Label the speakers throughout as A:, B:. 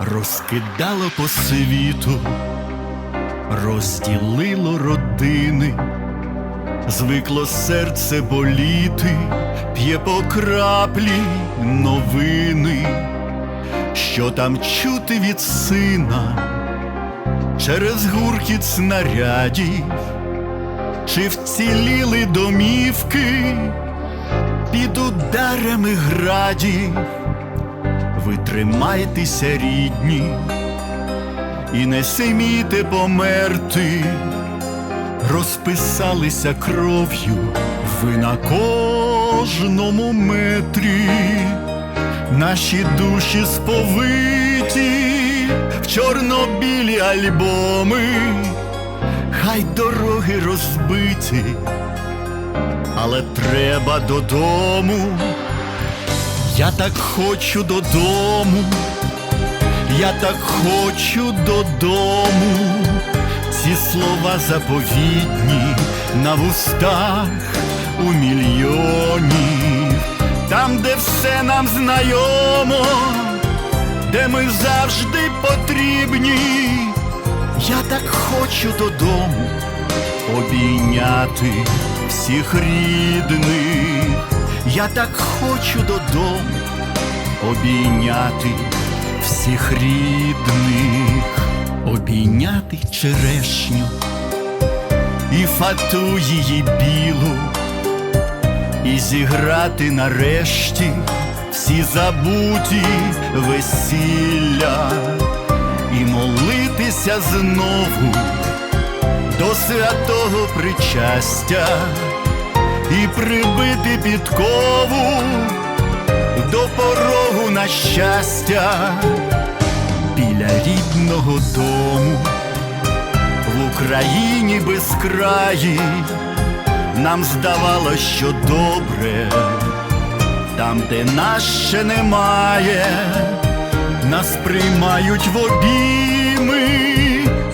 A: розкидало по світу, розділило родини, звикло серце боліти, п'є по краплі новини, що там чути від сина через гуркіт снарядів, чи вціліли домівки під ударами градів. Ви тримайтеся, рідні, і не симіте померти, розписалися кров'ю ви на кожному метрі, наші душі сповиті в чорно-білі альбоми, хай дороги розбиті, але треба додому. Я так хочу додому, я так хочу додому, ці слова заповідні на вустах у мільйонів, там, де все нам знайомо, де ми завжди потрібні. Я так хочу додому обійняти всіх рідних. Я так хочу додому обійняти всіх рідних, обійняти черешню і фату її білу, і зіграти нарешті всі забуті весілля, і молитися знову до святого причастя і прибити підкову до порогу на щастя. Біля рідного дому в Україні безкраї нам здавалось, що добре, там, де нас ще немає, нас приймають в обійми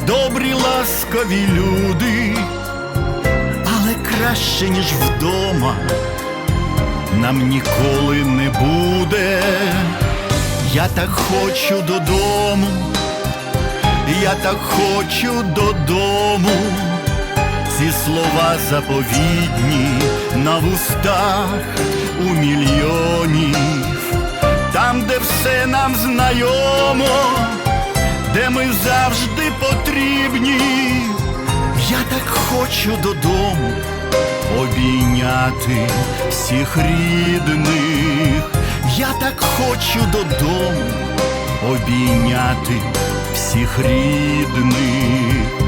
A: добрі ласкові люди краще, ніж вдома, нам ніколи не буде. Я так хочу додому, я так хочу додому, ці слова заповідні на вустах у мільйонів, там, де все нам знайомо, де ми завжди потрібні. Я так хочу додому обійняти всіх рідних. Я так хочу додому обійняти всіх рідних.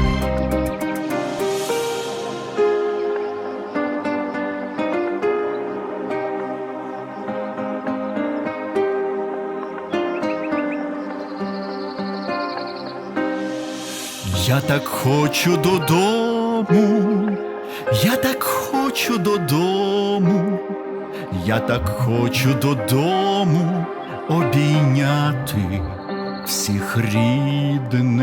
A: Я так хочу додому, хочу додому, я так хочу додому обійняти всіх рідних.